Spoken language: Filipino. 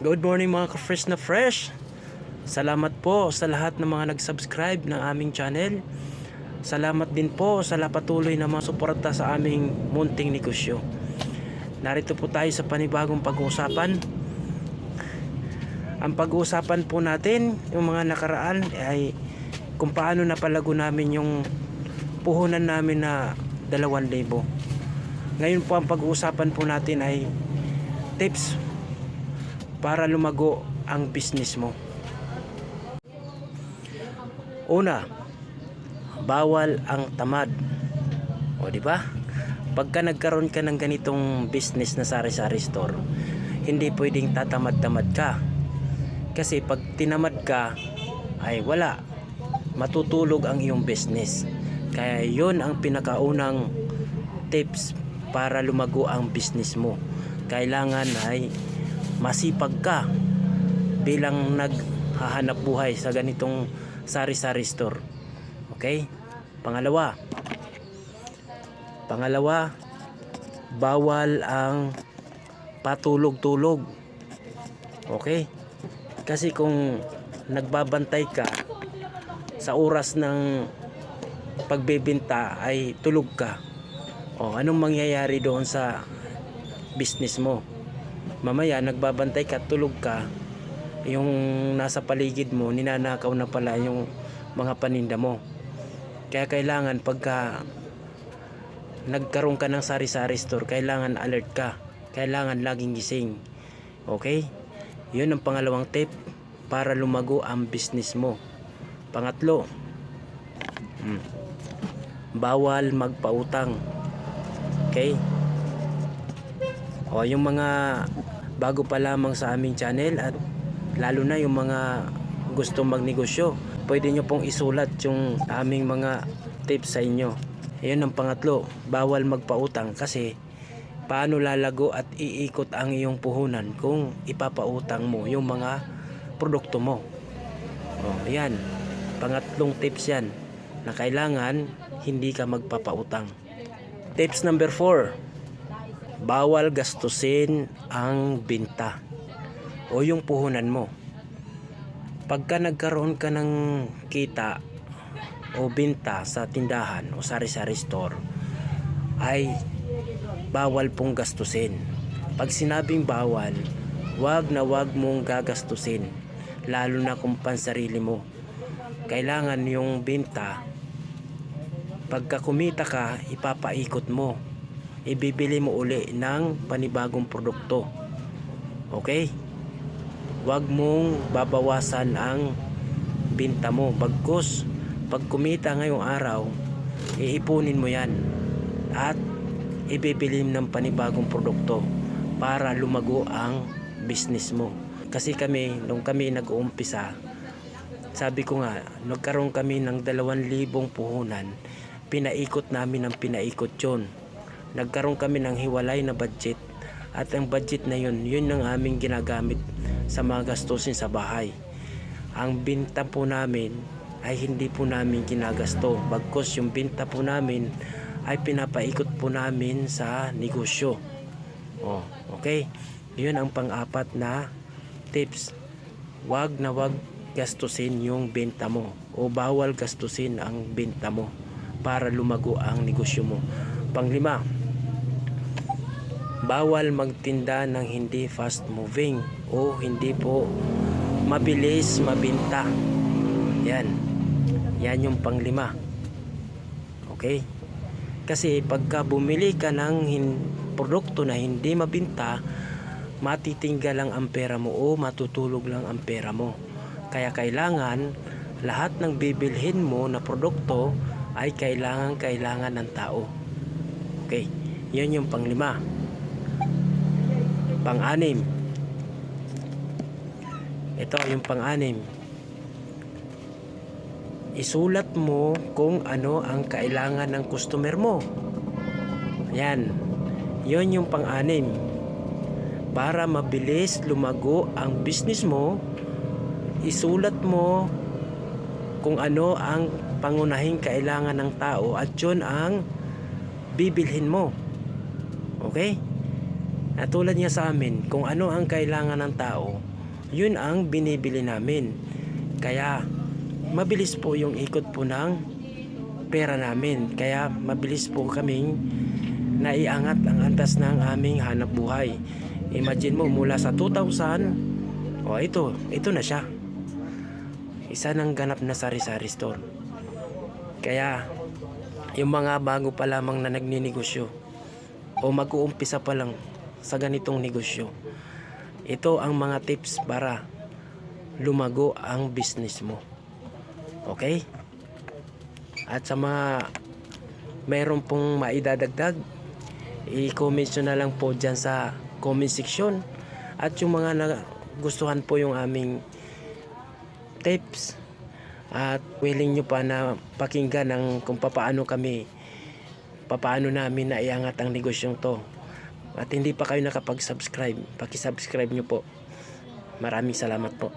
Good morning mga ka-fresh na fresh. Salamat po sa lahat ng mga nag-subscribe ng aming channel. Salamat din po sa la- patuloy na mga suporta sa aming munting negosyo. Narito po tayo sa panibagong pag-uusapan. Ang pag-uusapan po natin, yung mga nakaraan ay kung paano napalago namin yung puhunan namin na 2,000. Ngayon po ang pag-uusapan po natin ay tips para lumago ang business mo. Una, bawal ang tamad. O di ba? Pagka nagkaroon ka ng ganitong business na sari-sari store, hindi pwedeng tatamad-tamad ka. Kasi pag tinamad ka, ay wala. Matutulog ang iyong business. Kaya yon ang pinakaunang tips para lumago ang business mo. Kailangan ay masipag ka bilang naghahanap buhay sa ganitong sari-sari store. Okay? Pangalawa. Pangalawa, bawal ang patulog-tulog. Okay? Kasi kung nagbabantay ka sa oras ng pagbebenta ay tulog ka. O anong mangyayari doon sa business mo? Mamaya nagbabantay ka, tulog ka, yung nasa paligid mo, ninanakaw na pala yung mga paninda mo. Kaya kailangan pagka nagkaroon ka ng sari-sari store, kailangan alert ka. Kailangan laging gising. Okay? Yun ang pangalawang tip para lumago ang business mo. Pangatlo, mm, bawal magpautang. Okay? O yung mga bago pa lamang sa aming channel at lalo na yung mga gusto magnegosyo, pwede nyo pong isulat yung aming mga tips sa inyo. Ayun ang pangatlo, bawal magpautang kasi paano lalago at iikot ang iyong puhunan kung ipapautang mo yung mga produkto mo. O, yan. Pangatlong tips yan na kailangan hindi ka magpapautang. Tips number 4. Bawal gastusin ang binta o yung puhunan mo. Pagka nagkaroon ka ng kita o binta sa tindahan o sari-sari store ay bawal pong gastusin. Pag sinabing bawal, wag na wag mong gagastusin lalo na kung pansarili mo. Kailangan yung binta pagka kumita ka, ipapaikot mo. Ibibili mo uli ng panibagong produkto. Okay? Huwag mong babawasan ang binta mo. Bagkus, pag kumita ngayong araw, iipunin mo yan. At ibibili ng panibagong produkto para lumago ang business mo. Kasi kami, nung kami nag-uumpisa, sabi ko nga, nagkaroon kami ng 2,000 puhunan. Pinaikot namin ang pinaikot yon. Nagkaroon kami ng hiwalay na budget. At ang budget na yun, yun ang aming ginagamit sa mga gastusin sa bahay. Ang binta po namin ay hindi po namin ginagasto. Bagkos yung binta po namin ay pinapaikot po namin sa negosyo. Oh, okay? Yun ang pang-apat na tips. Wag na wag gastusin yung benta mo o bawal gastusin ang benta mo para lumago ang negosyo mo. Panglima, bawal magtinda ng hindi fast moving o hindi po mabilis mabinta. Yan. Yan yung panglima. Okay? Kasi pagka bumili ka ng hin- produkto na hindi mabinta, matitinggal lang ang pera mo o matutulog lang ang pera mo. Kaya kailangan lahat ng bibilhin mo na produkto ay kailangan kailangan ng tao. Okay, yun yung panglima. Pang-anim. Ito yung pang-anim. Isulat mo kung ano ang kailangan ng customer mo. Yan. Yun yung pang-anim. Para mabilis lumago ang business mo, isulat mo kung ano ang pangunahing kailangan ng tao at yun ang bibilhin mo. Okay? Na tulad niya sa amin, kung ano ang kailangan ng tao, yun ang binibili namin. Kaya mabilis po yung ikot po ng pera namin. Kaya mabilis po kaming naiangat ang antas ng aming hanap buhay. Imagine mo mula sa 2000, o ito, ito na siya. Isa ng ganap na sari-sari store. Kaya yung mga bago pa lamang na nagninegosyo o mag-uumpisa pa lang sa ganitong negosyo. Ito ang mga tips para lumago ang business mo. Okay? At sa mga mayroon pong maidadagdag, i-comment na lang po dyan sa comment section. At yung mga nagustuhan po yung aming tips at willing nyo pa na pakinggan ng kung papaano kami papaano namin naiangat ang negosyong to at hindi pa kayo nakapag-subscribe. Paki-subscribe nyo po. Maraming salamat po